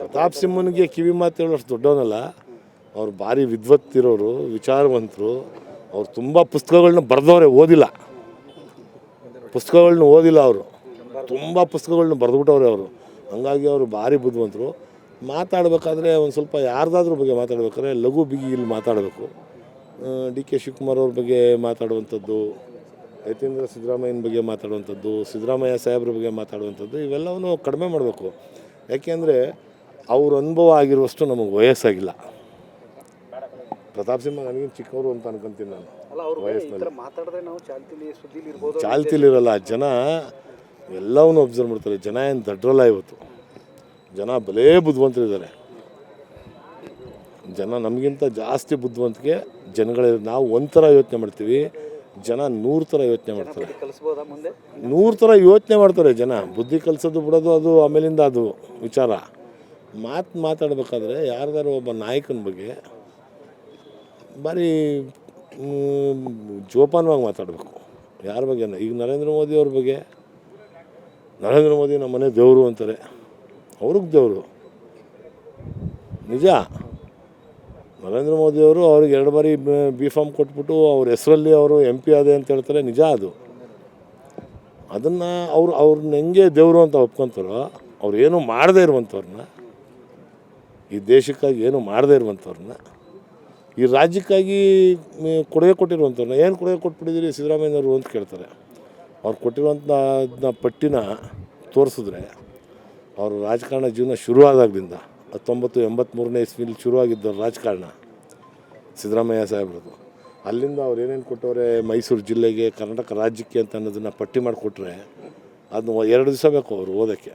ಪ್ರತಾಪ್ ಸಿಂಹನಿಗೆ ಕಿವಿ ಮಾತು ಹೇಳೋಷ್ಟು ದೊಡ್ಡವನಲ್ಲ. ಅವ್ರು ಭಾರಿ ವಿದ್ವತ್ತಿರೋರು, ವಿಚಾರವಂತರು. ಅವ್ರು ತುಂಬ ಪುಸ್ತಕಗಳನ್ನ ಬರೆದವ್ರೆ, ಓದಿಲ್ಲ. ಪುಸ್ತಕಗಳನ್ನ ಓದಿಲ್ಲ ಅವರು. ತುಂಬ ಪುಸ್ತಕಗಳನ್ನ ಬರೆದ್ಬಿಟ್ಟವ್ರೆ ಅವರು. ಹಂಗಾಗಿ ಅವರು ಭಾರಿ ಬುದ್ಧಿವಂತರು. ಮಾತಾಡಬೇಕಾದ್ರೆ ಒಂದು ಸ್ವಲ್ಪ ಯಾರ್ದಾದ್ರೂ ಬಗ್ಗೆ ಮಾತಾಡ್ಬೇಕಾದ್ರೆ ಲಘು ಬಿಗಿ ಇಲ್ಲಿ ಮಾತಾಡಬೇಕು ಡಿ ಕೆ ಶಿವಕುಮಾರ್ ಅವ್ರ ಬಗ್ಗೆ ಮಾತಾಡುವಂಥದ್ದು, ಯತೀಂದ್ರ ಸಿದ್ದರಾಮಯ್ಯನ ಬಗ್ಗೆ ಮಾತಾಡುವಂಥದ್ದು, ಸಿದ್ದರಾಮಯ್ಯ ಸಾಹೇಬ್ರ ಬಗ್ಗೆ ಮಾತಾಡುವಂಥದ್ದು, ಇವೆಲ್ಲವನ್ನು ಕಡಿಮೆ ಮಾಡಬೇಕು. ಯಾಕೆಂದರೆ ಅವ್ರ ಅನುಭವ ಆಗಿರುವಷ್ಟು ನಮಗೆ ವಯಸ್ಸಾಗಿಲ್ಲ. ಪ್ರತಾಪ್ ಸಿಂಹ ನನಗಿಂತ ಚಿಕ್ಕವರು ಅಂತ ಅನ್ಕೊಂತೀನಿ ನಾನು. ವಯಸ್ಸಿನಲ್ಲಿ. ಚಾಲ್ತಿಲಿರಲ್ಲ ಜನ ಎಲ್ಲವನ್ನೂ ಅಬ್ಸರ್ವ್ ಮಾಡ್ತಾರೆ. ಜನ ಏನು ದಡ್ರಲ್ಲ ಇವತ್ತು. ಜನ ಬಲೇ ಬುದ್ಧಿವಂತರಿದ್ದಾರೆ. ಜನ ನಮಗಿಂತ ಜಾಸ್ತಿ ಬುದ್ಧಿವಂತಿಕೆ ಜನಗಳ ನಾವು ಒಂಥರ ಯೋಚನೆ ಮಾಡ್ತೀವಿ ಜನ ನೂರು ಥರ ಯೋಚನೆ ಮಾಡ್ತಾರೆ. ನೂರು ಥರ ಯೋಚನೆ ಮಾಡ್ತಾರೆ ಜನ. ಬುದ್ಧಿ ಕಲಿಸೋದು ಬಿಡೋದು ಅದು ಆಮೇಲಿಂದ ಅದು ವಿಚಾರ. ಮಾತು ಮಾತಾಡಬೇಕಾದ್ರೆ ಯಾರ್ದಾರು ಒಬ್ಬ ನಾಯಕನ ಬಗ್ಗೆ ಭಾರಿ ಜೋಪಾನವಾಗಿ ಮಾತಾಡಬೇಕು. ಯಾರ ಬಗ್ಗೆ ಈಗ ನರೇಂದ್ರ ಮೋದಿ ಅವ್ರ ಬಗ್ಗೆ. ನರೇಂದ್ರ ಮೋದಿ ನಮ್ಮ ಮನೆ ದೇವರು ಅಂತಾರೆ. ಅವ್ರಿಗೆ ದೇವರು. ನಿಜ? ನರೇಂದ್ರ ಮೋದಿ ಅವರು ಅವ್ರಿಗೆ ಎರಡು ಬಾರಿ ಬಿ ಫಾರ್ಮ್ ಕೊಟ್ಬಿಟ್ಟು ಅವ್ರ ಹೆಸರಲ್ಲಿ ಅವರು ಎಂ ಪಿ ಅದೇ ಅಂತ ಹೇಳ್ತಾರೆ. ನಿಜ ಅದು. ಅದನ್ನು ಅವ್ರು, ಅವ್ರನ್ನ ಹೆಂಗೆ ದೇವರು ಅಂತ ಒಪ್ಕೊತಾರೋ, ಅವ್ರು ಏನೂ ಮಾಡದೇ ಇರುವಂಥವ್ರನ್ನ ಈ ದೇಶಕ್ಕಾಗಿ ಏನು ಮಾಡದೇ ಇರುವಂಥವ್ರನ್ನ, ಈ ರಾಜ್ಯಕ್ಕಾಗಿ ಕೊಡುಗೆ ಕೊಟ್ಟಿರುವಂಥವ್ರನ್ನ, ಏನು ಕೊಡುಗೆ ಕೊಟ್ಬಿಟ್ಟಿದ್ದೀರಿ ಸಿದ್ದರಾಮಯ್ಯನವರು ಅಂತ ಕೇಳ್ತಾರೆ. ಅವ್ರು ಕೊಟ್ಟಿರುವಂಥ ಪಟ್ಟಿನ ತೋರಿಸಿದ್ರೆ, ಅವರು ರಾಜಕಾರಣ ಜೀವನ ಶುರುವಾದಾಗಲಿಂದ, ಹತ್ತೊಂಬತ್ತು ಎಂಬತ್ತ್ಮೂರನೇ ಇಸ್ವಿಲಿ ಶುರುವಾಗಿದ್ದ ರಾಜಕಾರಣ ಸಿದ್ದರಾಮಯ್ಯ ಸಾಹೇಬ್ರದ್ದು. ಅಲ್ಲಿಂದ ಅವ್ರು ಏನೇನು ಕೊಟ್ಟವ್ರೆ, ಮೈಸೂರು ಜಿಲ್ಲೆಗೆ, ಕರ್ನಾಟಕ ರಾಜ್ಯಕ್ಕೆ ಅಂತ ಅನ್ನೋದನ್ನು ಪಟ್ಟಿ ಮಾಡಿಕೊಟ್ರೆ, ಅದನ್ನ ಎರಡು ದಿವಸ ಬೇಕು ಅವರು ಓದೋಕ್ಕೆ.